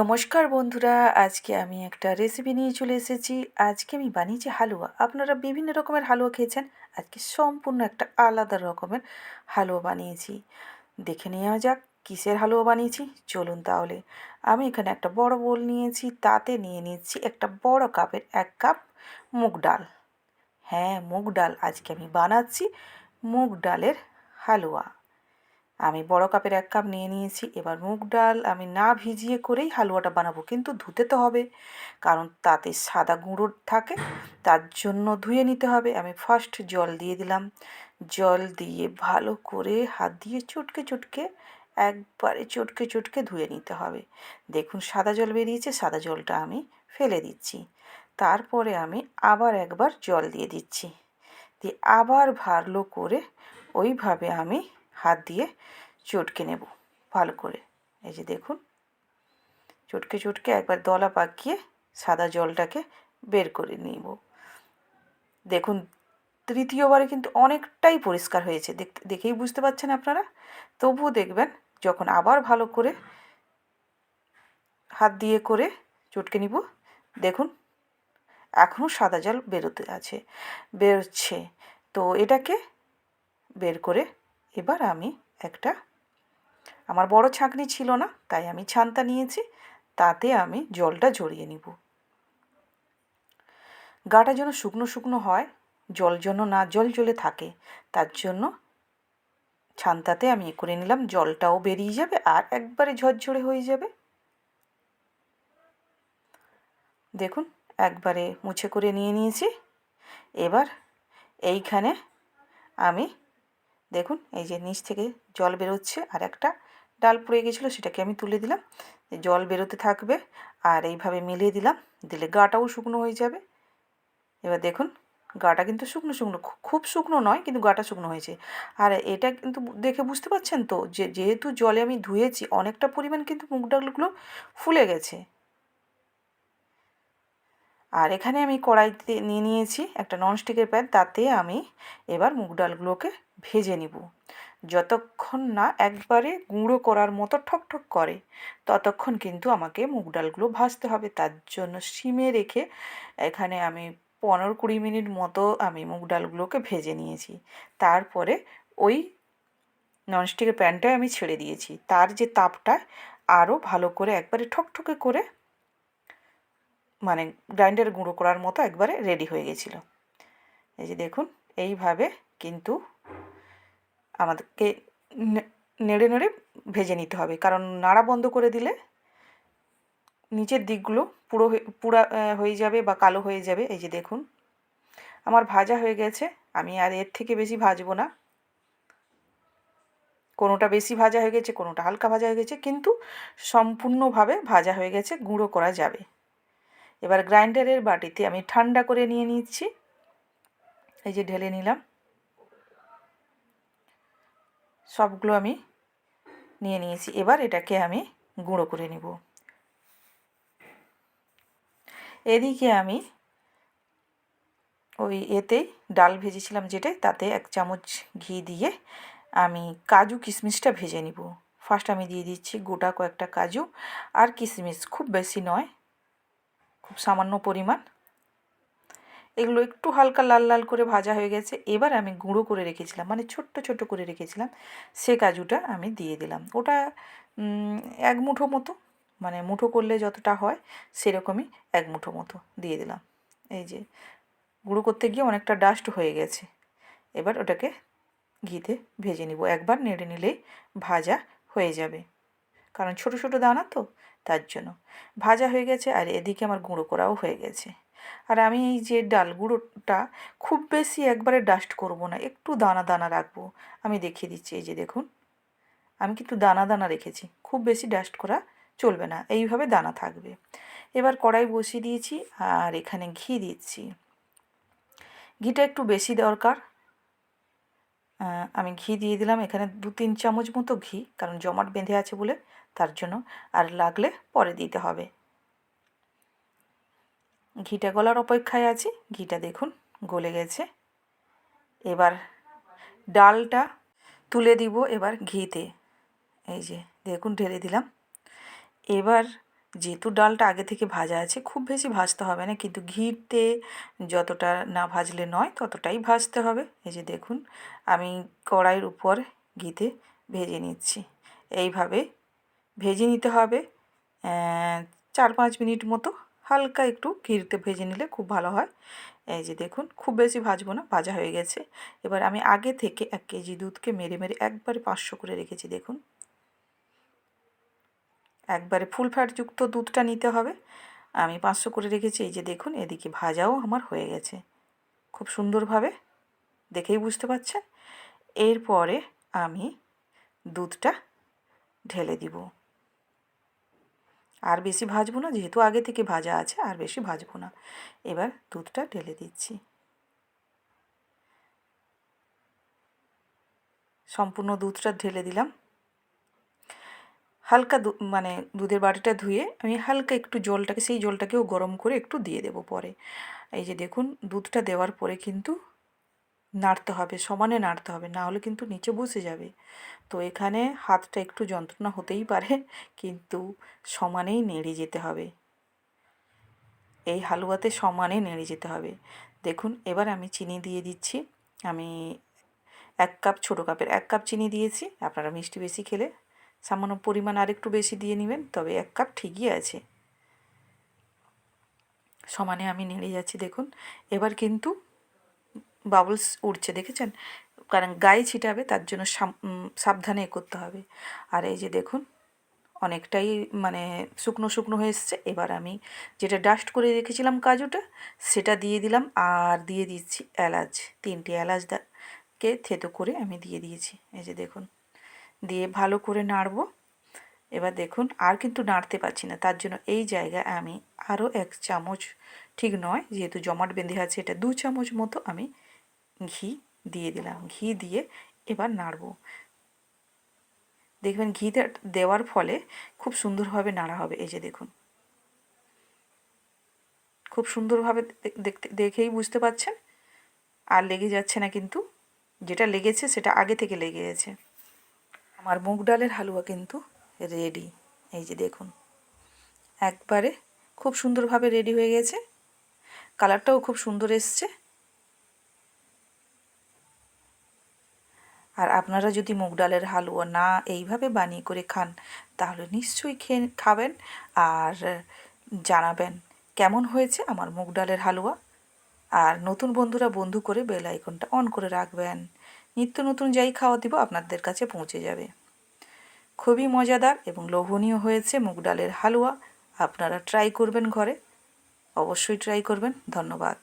নমস্কার বন্ধুরা, আজকে আমি একটা রেসিপি নিয়ে চলে এসেছি। আজকে আমি বানিয়েছি হালুয়া। আপনারা বিভিন্ন রকমের হালুয়া খেয়েছেন, আজকে সম্পূর্ণ একটা আলাদা রকমের হালুয়া বানিয়েছি। দেখে নেওয়া যাক, কিসের হালুয়া বানিয়েছি? চলুন তাহলে। আমি এখানে একটা বড় বোল নিয়েছি, তাতে নিয়ে নিচ্ছি একটা বড় কাপের এক কাপ মুগ ডাল। হ্যাঁ মুগ ডাল আজকে আমি বানাচ্ছি, মুগ ডালের হালুয়া। আমি বড় কাপের এক কাপ নিয়ে নিয়েছি, এবার মুগ ডাল আমি না ভিজিয়ে করেই হালুয়াটা বানাবো, কিন্তু ধুতে তো হবে। কারণ তাতে সাদা গুঁড়ো থাকে, তার জন্য ধুয়ে নিতে হবে। আমি ফার্স্ট জল দিয়ে দিলাম। জল দিয়ে ভালো করে হাত দিয়ে চটকে চটকে একবারে চটকে চটকে ধুয়ে নিতে হবে। দেখুন, সাদা জল বেরিয়েছে, সাদা জলটা আমি ফেলে দিচ্ছি। তারপরে আমি আবার একবার জল দিয়ে দিচ্ছি। দিয়ে আবার ভালো করে ওইভাবে আমি হাত দিয়ে চটকে নেব ভালো করে। এই যে দেখুন, চটকে চটকে একবার দলা পাকিয়ে সাদা জলটাকে বের করে নিব। দেখুন, তৃতীয়বারে কিন্তু অনেকটাই পরিষ্কার হয়েছে। দেখেই বুঝতে পারছেন আপনারা? তবুও দেখবেন, যখন আবার ভালো করে হাত দিয়ে করে চটকে নিব, দেখুন, এখনও সাদা জল বেরোতে আছে, বেরোচ্ছে। তো এটাকে বের করে এবার আমি একটা, আমার বড় ছাঁকনি ছিল না, তাই আমি ছানটা নিয়েছি, তাতে আমি জলটা ঝরিয়ে নিব। গাটা যেন শুকনো শুকনো হয়, জল যেন না, জল জ্বলে থাকে, তার জন্য ছানটাতে আমি এ করে নিলাম, জলটাও বেরিয়ে যাবে আর একবারে ঝরঝরে হয়ে যাবে। দেখুন, একবারে মুছে করে নিয়ে নিয়েছি। এবার এইখানে আমি দেখুন, এই যে নিচ থেকে জল বেরোচ্ছে আর একটা ডাল পড়ে গেছিল, সেটাকে আমি তুলে দিলাম। জল বেরোতে থাকবে আর এইভাবে মিলিয়ে দিলাম, দিলে গাটাও শুকনো হয়ে যাবে। এবার দেখুন, গাটা কিন্তু শুকনো শুকনো খুব শুকনো নয়, কিন্তু গাটা শুকনো হয়েছে। আর এটা কিন্তু দেখে বুঝতে পারছেন তো যে, যেহেতু জলে আমি ধুয়েছি, অনেকটা পরিমাণ কিন্তু মুগ ডালগুলো ফুলে গেছে। আর এখানে আমি কড়াইতে নিয়ে নিয়েছি একটা ননস্টিকের প্যান, তাতে আমি এবার মুগ ডালগুলোকে ভেজে নিব। যতক্ষণ না একবারে গুঁড়ো করার মতো ঠকঠক করে, ততক্ষণ কিন্তু আমাকে মুগ ডালগুলো ভাজতে হবে। তার জন্য সিমে রেখে এখানে আমি পনেরো কুড়ি মিনিট মতো আমি মুগ ডালগুলোকে ভেজে নিয়েছি। তারপরে ওই ননস্টিকের প্যানটায় আমি ছেড়ে দিয়েছি। তার যে তাপটা আরও ভালো করে একবারে ঠকঠকে করে মানে গ্রাইন্ডার গুঁড়ো করার মতো একবারে রেডি হয়ে গেছিল। এই যে দেখুন, এইভাবে কিন্তু আমাদেরকে নেড়ে নেড়ে ভেজে নিতে হবে। কারণ নাড়া বন্ধ করে দিলে নিচের দিকগুলো পুরো পুরা হয়ে যাবে বা কালো হয়ে যাবে। এই যে দেখুন, আমার ভাজা হয়ে গেছে। আমি আর এর থেকে বেশি ভাজবো না। কোনোটা বেশি ভাজা হয়ে গেছে, কোনোটা হালকা ভাজা হয়ে গেছে, কিন্তু সম্পূর্ণভাবে ভাজা হয়ে গেছে, গুঁড়ো করা যাবে। এবার গ্রাইন্ডারের বাটিতে আমি ঠান্ডা করে নিয়ে নিচ্ছি। এই যে ঢেলে নিলাম। সবগুলো আমি নিয়ে নিয়েছি। এবার এটাকে আমি গুঁড়ো করে নেব। এদিকে আমি ওই এতেই ডাল ভেজেছিলাম যেটাই তাতে এক চামচ ঘি দিয়ে আমি কাজু কিশমিশটা ভেজে নিব। ফার্স্ট আমি দিয়ে দিচ্ছি গোটা কয়েকটা কাজু। আর কিশমিশ খুব বেশি নয় খুব সামান্য পরিমাণ। এগুলো একটু হালকা লাল লাল করে ভাজা হয়ে গেছে। এবার আমি গুঁড়ো করে রেখেছিলাম মানে ছোট্ট ছোট্ট করে রেখেছিলাম। সে কাজুটা আমি দিয়ে দিলাম। ওটা এক মুঠো মতো মানে মুঠো করলে যতটা হয় সেরকমই এক মুঠো মতো দিয়ে দিলাম। এই যে, গুঁড়ো করতে গিয়ে অনেকটা ডাস্ট হয়ে গেছে। এবার ওটাকে ঘিতে ভেজে নিব। একবার নেড়ে নিলেই ভাজা হয়ে যাবে। কারণ ছোট ছোট দানা তো তার জন্য। ভাজা হয়ে গেছে আর এদিকে আমার গুঁড়ো করাও হয়ে গেছে। আর আমি এই যে ডাল গুঁড়োটা খুব বেশি একবারে ডাস্ট করব না, একটু দানা দানা রাখব। আমি দেখিয়ে দিচ্ছি এই যে দেখুন। আমি কিন্তু দানা দানা রেখেছি, খুব বেশি ডাস্ট করা চলবে না, এইভাবে দানা থাকবে। এবার কড়াই বসিয়ে দিয়েছি আর এখানে ঘি দিচ্ছি। ঘিটা একটু বেশি দরকার আমি ঘি দিয়ে দিলাম। এখানে দু তিন চামচ মতো ঘি, কারণ জমাট বেঁধে আছে বলে তার জন্য। আর লাগলে পরে দিতে হবে। ঘিটা গলার অপেক্ষায় আছি। ঘিটা দেখুন, গলে গেছে। এবার ডালটা তুলে দিব এবার ঘিতে। এই যে, দেখুন, ঢেলে দিলাম। এবার যেহেতু ডালটা আগে থেকে ভাজা আছে, খুব বেশি ভাজতে হবে না। কিন্তু ঘিতে যতটা না ভাজলে নয়, ততটাই ভাজতে হবে। এই যে দেখুন, আমি কড়াইয়ের উপর ঘিতে ভেজে নিচ্ছি। এইভাবে ভেজে নিতে হবে চার পাঁচ মিনিট মতো। হালকা একটু ঘিরতে ভেজে নিলে খুব ভালো হয়। এই যে দেখুন, খুব বেশি ভাজবো না, ভাজা হয়ে গেছে। এবার আমি আগে থেকে এক কেজি দুধকে মেরে মেরে একবারে পাঁচশো করে রেখেছি, দেখুন। একবারে ফুল ফ্যাটযুক্ত দুধটা নিতে হবে। আমি পাঁচশো করে রেখেছি, এই যে দেখুন, এদিকে ভাজাও আমার হয়ে গেছে। খুব সুন্দরভাবে, দেখেই বুঝতে পারছেন? এরপরে আমি দুধটা ঢেলে দিব। আর বেশি ভাজবো না, যেহেতু আগে থেকে ভাজা আছে, আর বেশি ভাজবো না। এবার দুধটা ঢেলে দিচ্ছি। সম্পূর্ণ দুধটা ঢেলে দিলাম। হালকা মানে দুধের বাটিটা ধুয়ে আমি হালকা একটু জলটাকে, সেই জলটাকেও গরম করে একটু দিয়ে দেবো পরে। এই যে দেখুন, দুধটা দেওয়ার পরে কিন্তু নাড়তে হবে, সমানে নাড়তে হবে, না হলে কিন্তু নিচে বসে যাবে। তো এখানে হাতটা একটু যন্ত্রণা হতেই পারে, কিন্তু সমানেই নেড়ে যেতে হবে। এই হালুয়াতে সমানে নেড়ে যেতে হবে। দেখুন, এবার আমি চিনি দিয়ে দিচ্ছি। আমি এক কাপ, ছোটো কাপের এক কাপ চিনি দিয়েছি। আপনারা মিষ্টি বেশি খেলে সামান্য পরিমাণ আরেকটু বেশি দিয়ে নেবেন, তবে এক কাপ ঠিকই আছে। সমানে আমি নেড়ে যাচ্ছি, দেখুন। এবার কিন্তু বাবলস উঠছে দেখেছেন? কারণ গায়ে ছিটাবে, তার জন্য সাবধানে এ করতে হবে। আর এই যে দেখুন, অনেকটাই মানে শুকনো শুকনো হয়ে এসছে। এবার আমি যেটা ডাস্ট করে রেখেছিলাম কাজুটা, সেটা দিয়ে দিলাম। আর দিয়ে দিচ্ছি এলাচ, তিনটি এলাচ কে থেতো করে আমি দিয়ে দিয়েছি। এই যে দেখুন। দিয়ে ভালো করে নাড়বো। এবার দেখুন, আর কিন্তু নাড়তে পারছি না। তার জন্য এই জায়গায় আমি আরও এক চামচ, ঠিক নয়, যেহেতু জমাট বেঁধে আছে, এটা দু চামচ মতো আমি ঘি দিয়ে দিলাম। ঘি দিয়ে এবার নাড়বো। দেখবেন ঘি দেওয়ার ফলে খুব সুন্দরভাবে নাড়া হবে। এই যে দেখুন। খুব সুন্দরভাবে দেখতে, দেখেই বুঝতে পারছেন? আর লেগে যাচ্ছে না কিন্তু। যেটা লেগেছে সেটা আগে থেকে লেগে গেছে। আমার মুগ ডালের হালুয়া কিন্তু রেডি এই যে দেখুন, একবারে খুব সুন্দরভাবে রেডি হয়ে গেছে। কালারটাও খুব সুন্দর এসছে। আর আপনারা যদি মুগ ডালের হালুয়া না এইভাবে বানিয়ে করে খান, তাহলে নিশ্চয়ই খেয়ে খাবেন আর জানাবেন কেমন হয়েছে আমার মুগ ডালের হালুয়া। আর নতুন বন্ধুরা বন্ধু করে বেল আইকনটা অন করে রাখবেন। নিত্য নতুন যাই খাওয়া দিব আপনাদের কাছে পৌঁছে যাবে। খুবই মজাদার এবং লোভনীয় হয়েছে মুগ ডালের হালুয়া। আপনারা ট্রাই করবেন ঘরে। অবশ্যই ট্রাই করবেন। ধন্যবাদ।